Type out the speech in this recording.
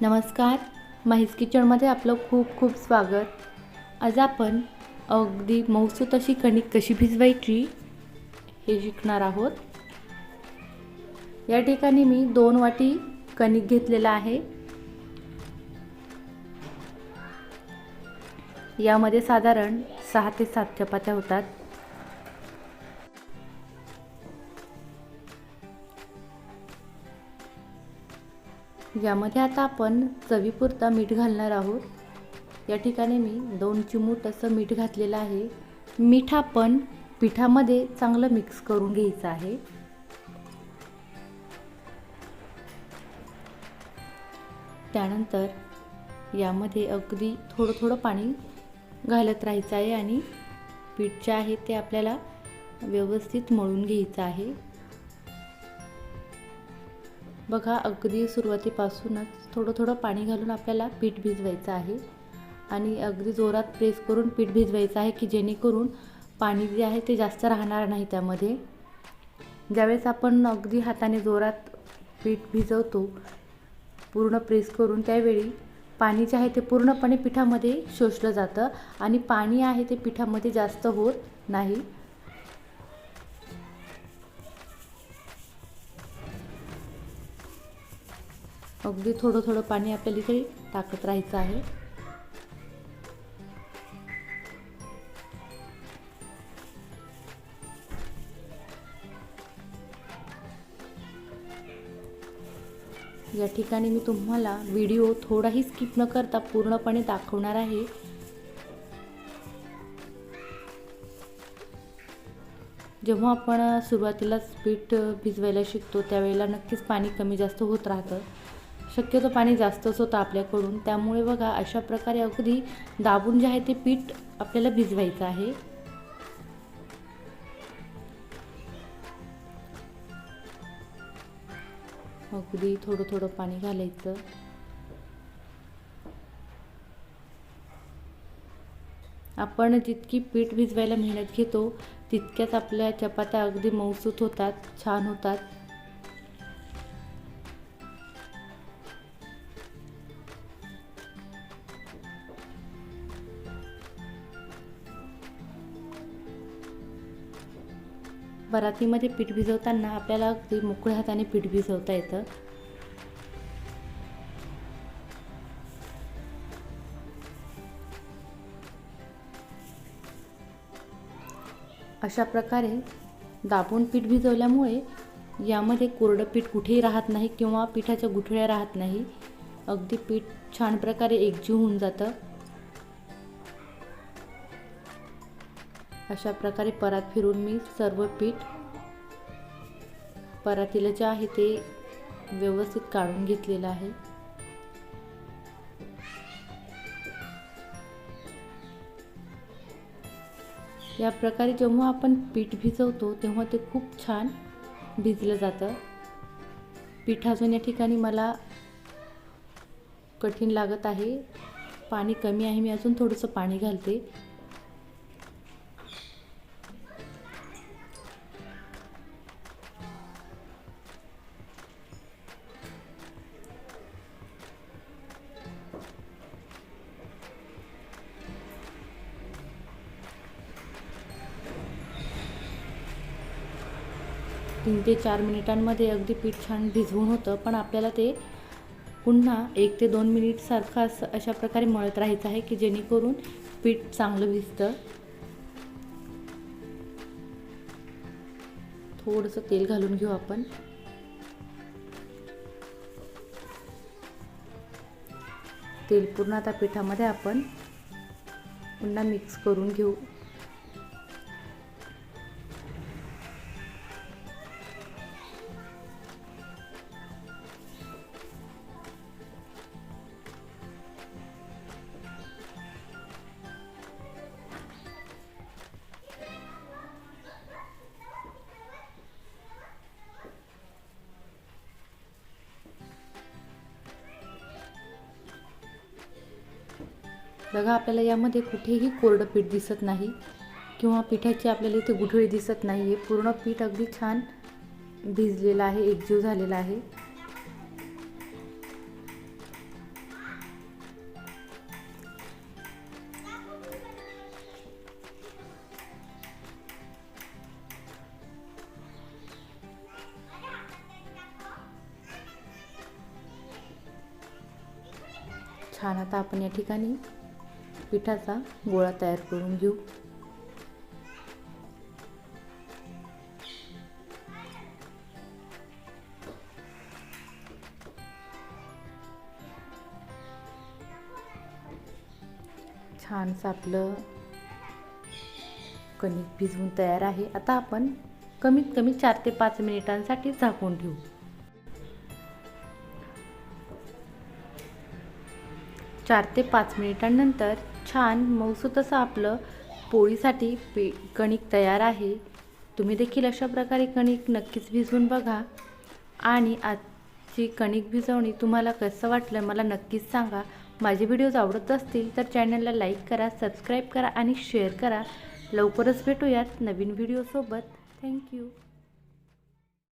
नमस्कार. माहीज किचनमध्ये आपलं खूप खूप स्वागत. आज आपण अगदी मऊसूत अशी कणिक कशी भिजवायची हे शिकणार आहोत. या ठिकाणी मी दोन वाटी कणिक घेतलेला आहे. यामध्ये साधारण सहा ते सात चपात्या होतात. यामध्ये आता आपण चवीपुरता मीठ घालणार आहोत. या ठिकाणी मी दोन चिमूट असं मीठ घातलेलं आहे. मीठ आपण पिठामध्ये चांगलं मिक्स करून घ्यायचं आहे. त्यानंतर यामध्ये अगदी थोडं थोडं पाणी घालत राहायचं आहे आणि पीठ जे आहे ते आपल्याला व्यवस्थित मळून घ्यायचं आहे. बघा अगदी सुरुवातीपासूनच थोडं थोडं पाणी घालून आपल्याला पीठ भिजवायचं आहे. आणि अगदी जोरात प्रेस करून पीठ भिजवायचं आहे की जेणेकरून पाणी जे आहे ते जास्त राहणार नाही त्यामध्ये. ज्यावेळेस आपण अगदी हाताने जोरात पीठ भिजवतो पूर्ण प्रेस करून त्यावेळी पाणी जे आहे ते पूर्णपणे पिठामध्ये शोषलं जातं आणि पाणी आहे ते पिठामध्ये जास्त होत नाही. अगदी थोडं थोडं पाणी आपल्याला इथे टाकत राहायचं आहे. या ठिकाणी मी तुम्हाला व्हिडिओ थोडाही स्किप न करता पूर्णपणे दाखवणार आहे. जेव्हा आपण सुरुवातीलाच पीठ भिजवायला शिकतो त्यावेळेला नक्कीच पाणी कमी जास्त होत राहतं. शक्यतो पाणी जास्तच होतं आपल्याकडून. त्यामुळे बघा अशा प्रकारे अगदी दाबून जे आहे ते पीठ आपल्याला भिजवायचं आहे. अगदी थोडं थोडं पाणी घालायचं. आपण जितकी पीठ भिजवायला मेहनत घेतो तितक्याच आपल्या चपात्या अगदी मऊसूत होतात छान होतात. परातीमध्ये पीठ भिजवताना आपल्याला अगदी मोकळ्या हाताने पीठ भिजवता येतं. अशा प्रकारे दाबून पीठ भिजवल्यामुळे यामध्ये कोरडं पीठ कुठेही राहत नाही किंवा पिठाच्या गुठळ्या राहत नाही. अगदी पीठ छान प्रकारे एकजीव होऊन जातं. अशा प्रकारे परात फिरून मी सर्व पीठ परातीला जे आहे ते व्यवस्थित काढून घेतलेलं आहे. या प्रकारे जेव्हा आपण पीठ भिजवतो तेव्हा ते खूप छान भिजलं जातं. पीठ अजून या ठिकाणी मला कठीण लागत आहे. पाणी कमी आहे मी अजून थोडंसं पाणी घालते. तीन ते चार मिनिटांमध्ये अगदी पीठ छान भिजवून होतं पण आपल्याला ते पुन्हा एक ते दोन मिनिटसारखं असं अशा प्रकारे मळत राहायचं आहे की जेणेकरून पीठ चांगलं भिजतं. थोडंसं तेल घालून घेऊ आपण. तेल पूर्ण आता पिठामध्ये आपण पुन्हा मिक्स करून घेऊ. बघा आपल्याला यामध्ये कुठेही कोरडं पीठ दिसत नाही किंवा पिठाची आपल्याला इथे गुठळी दिसत नाही आहे पूर्ण पीठ अगदी छान भिजलेलं आहे एकजीव झालेला आहे. छान आता आपण या ठिकाणी पिठाचा गोळा तयार करून घेऊ. छानसं आपलं कणिक भिजवून तयार आहे. आता आपण कमीत कमी चार ते पाच मिनिटांसाठी झाकून ठेवू. चार ते पाच मिनिटांनंतर छान मऊसूत असं आपलं पोळीसाठी पे कणिक तयार आहे. तुम्ही देखील अशा प्रकारे कणिक नक्कीच भिजवून बघा. आणि आजची कणिक भिजवणी तुम्हाला कसं वाटलं मला नक्कीच सांगा. माझे व्हिडिओज आवडत असतील तर चॅनलला लाईक करा सबस्क्राईब करा आणि शेअर करा. लवकरच भेटूयात नवीन व्हिडिओसोबत. थँक्यू.